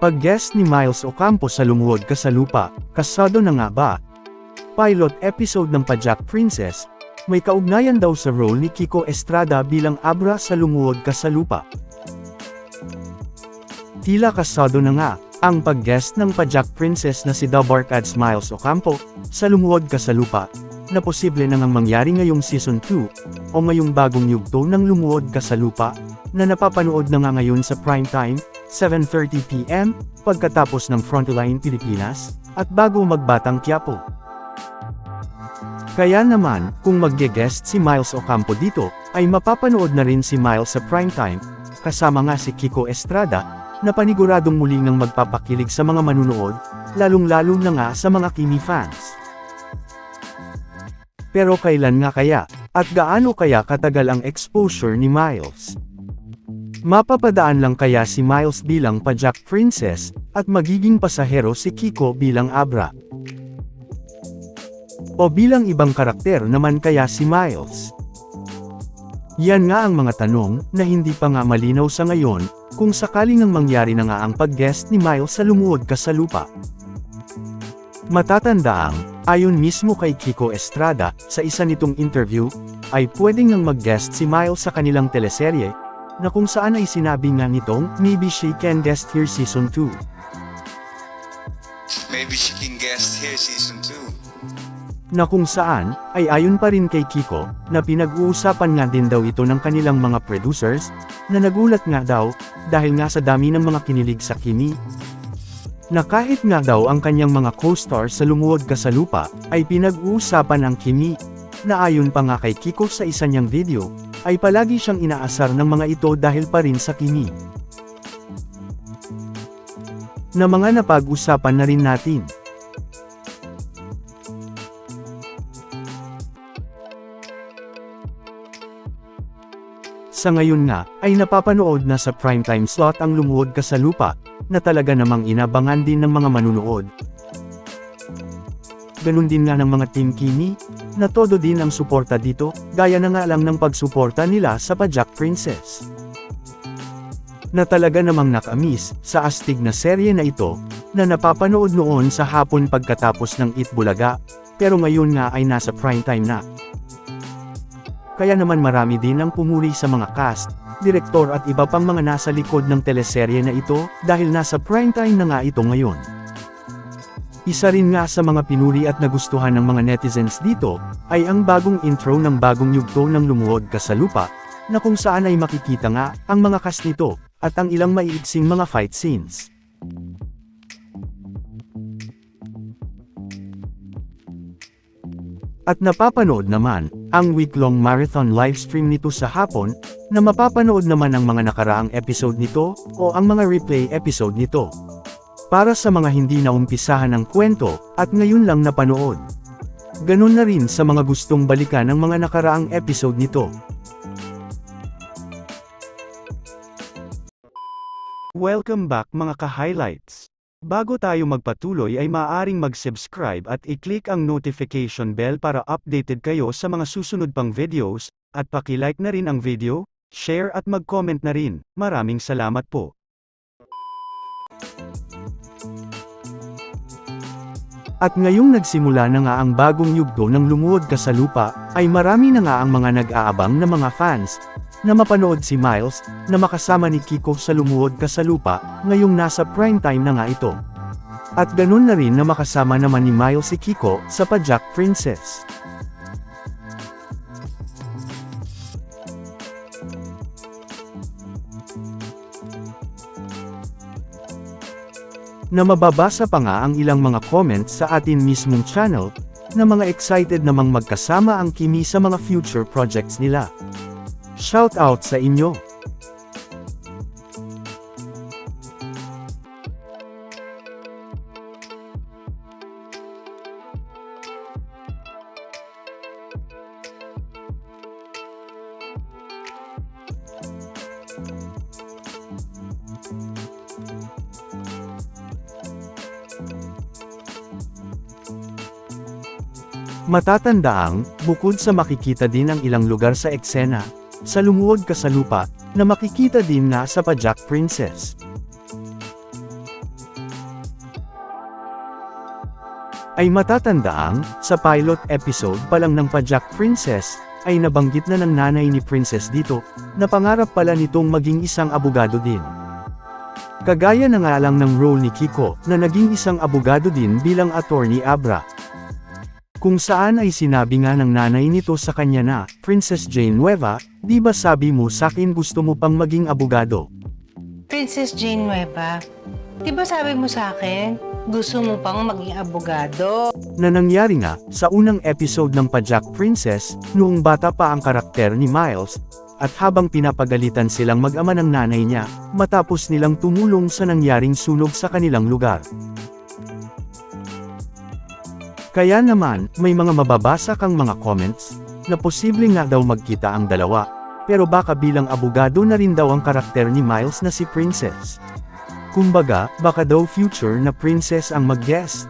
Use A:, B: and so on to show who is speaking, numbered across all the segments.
A: Pag-guest ni Miles Ocampo sa Lumuhod Ka sa Lupa, kasado na nga ba? Pilot episode ng Pajak Princess, may kaugnayan daw sa role ni Kiko Estrada bilang Abra sa Lumuhod Ka sa. Tila kasado na nga, ang pag-guest ng Pajak Princess na si Dabarkads Miles Ocampo, sa Lumuhod Ka sa Lupa, na posible na ngang mangyari ngayong Season 2, o ngayong bagong yugto ng Lumuhod Ka sa Lupa, na napapanood na nga ngayon sa primetime, 7.30pm, pagkatapos ng Frontline Pilipinas, at bago magbatang Quiapo. Kaya naman, kung magge-guest si Miles Ocampo dito, ay mapapanood na rin si Miles sa primetime, kasama nga si Kiko Estrada, na paniguradong muli ngang magpapakilig sa mga manunood, lalong-lalo na nga sa mga Kimi fans. Pero kailan nga kaya, at gaano kaya katagal ang exposure ni Miles? Mapapadaan lang kaya si Miles bilang Pajak Princess, at magiging pasahero si Kiko bilang Abra. O bilang ibang karakter naman kaya si Miles? Yan nga ang mga tanong, na hindi pa nga malinaw sa ngayon, kung sakaling ang mangyari na nga ang pag-guest ni Miles sa Lumuhod Ka sa Lupa. Matatandaang, ayon mismo kay Kiko Estrada, sa isa nitong interview, ay pwedeng nang mag-guest si Miles sa kanilang teleserye, na kung saan ay sinabi nga nitong, maybe she can guest here season 2.
B: Maybe she can guest here season 2.
A: Na kung saan, ay ayon pa rin kay Kiko, na pinag-uusapan nga din daw ito ng kanilang mga producers, na nagulat nga daw, dahil nga sa dami ng mga kinilig sa Kimi, na kahit nga daw ang kanyang mga co-star sa Lumuhod Ka sa Lupa, ay pinag-uusapan ang Kimi, na ayon pa nga kay Kiko sa isa niyang video, ay palagi siyang inaasar ng mga ito dahil pa rin sa Kimi. Na mga napag-usapan na rin natin. Sa ngayon nga, ay napapanood na sa primetime slot ang Lumuhod Ka sa Lupa, na talaga namang inabangan din ng mga manunood. Ganun din nga ng mga Team Kimi, na todo din ang suporta dito, gaya na nga lang ng pagsuporta nila sa Pajak Princess. Na talaga namang nakamis, sa astig na serye na ito, na napapanood noon sa hapon pagkatapos ng Itbulaga, pero ngayon nga ay nasa primetime na. Kaya naman marami din ang pumuli sa mga cast, direktor at iba pang mga nasa likod ng teleserye na ito, dahil nasa primetime na nga ito ngayon. Isa rin nga sa mga pinuri at nagustuhan ng mga netizens dito, ay ang bagong intro ng bagong yugto ng Lumuhod Ka sa Lupa, na kung saan ay makikita nga, ang mga cast nito, at ang ilang maiigsing mga fight scenes. At napapanood naman, ang week-long marathon livestream nito sa hapon, na mapapanood naman ang mga nakaraang episode nito, o ang mga replay episode nito. Para sa mga hindi naumpisahan ng kwento, at ngayon lang napanood. Ganun na rin sa mga gustong balikan ng mga nakaraang episode nito. Welcome back mga ka-highlights. Bago tayo magpatuloy ay maaaring mag-subscribe at i-click ang notification bell para updated kayo sa mga susunod pang videos, at paki-like na rin ang video, share at mag-comment na rin. Maraming salamat po. At ngayong nagsimula na nga ang bagong yugto ng Lumuhod Ka sa Lupa, ay marami na nga ang mga nag-aabang na mga fans, na mapanood si Miles, na makasama ni Kiko sa Lumuhod Ka sa Lupa, ngayong nasa primetime na nga ito. At ganun na rin na makasama naman ni Miles si Kiko, sa Pajak Princess. Na mababasa pa nga ang ilang mga comments sa atin mismong channel, na mga excited namang magkasama ang Kimi sa mga future projects nila. Shout out sa inyo! Matatandaang, bukod sa makikita din ang ilang lugar sa eksena, sa lumuwag ka sa lupa, na makikita din na sa Pajak Princess. Ay matatandaang, sa pilot episode pa lang ng Pajak Princess, ay nabanggit na ng nanay ni Princess dito, na pangarap pala nitong maging isang abogado din. Kagaya na nga lang ng role ni Kiko, na naging isang abogado din bilang attorney Abra. Kung saan ay sinabi nga ng nanay nito sa kanya na, Princess Jane Nueva, di ba sabi mo sakin gusto mo pang maging abogado?
C: Princess Jane Nueva, di ba sabi mo sa akin, gusto mo pang maging abogado?
A: Na nangyari nga, sa unang episode ng Pajak Princess, noong bata pa ang karakter ni Miles, at habang pinapagalitan silang mag-ama ng nanay niya, matapos nilang tumulong sa nangyaring sunog sa kanilang lugar. Kaya naman, may mga mababasa kang mga comments, na posible nga daw magkita ang dalawa, pero baka bilang abogado na rin daw ang karakter ni Miles na si Princess. Kumbaga, baka daw future na princess ang mag-guest.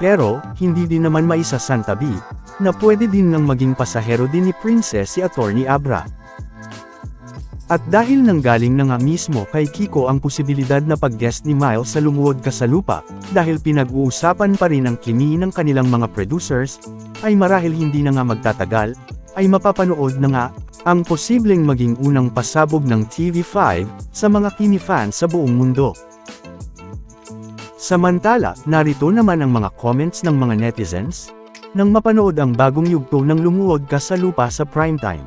A: Pero, hindi din naman maisasantabi, na pwede din nang maging pasahero din ni Princess si Attorney Abra. At dahil nanggaling na nga mismo kay Kiko ang posibilidad na pag-guest ni Miles sa Lumuhod Ka sa Lupa, dahil pinag-uusapan pa rin ang kimi ng kanilang mga producers, ay marahil hindi na nga magtatagal, ay mapapanood na nga, ang posibleng maging unang pasabog ng TV5, sa mga kini fans sa buong mundo. Samantala, narito naman ang mga comments ng mga netizens, nang mapanood ang bagong yugto ng Lumuhod Ka sa Lupa sa primetime.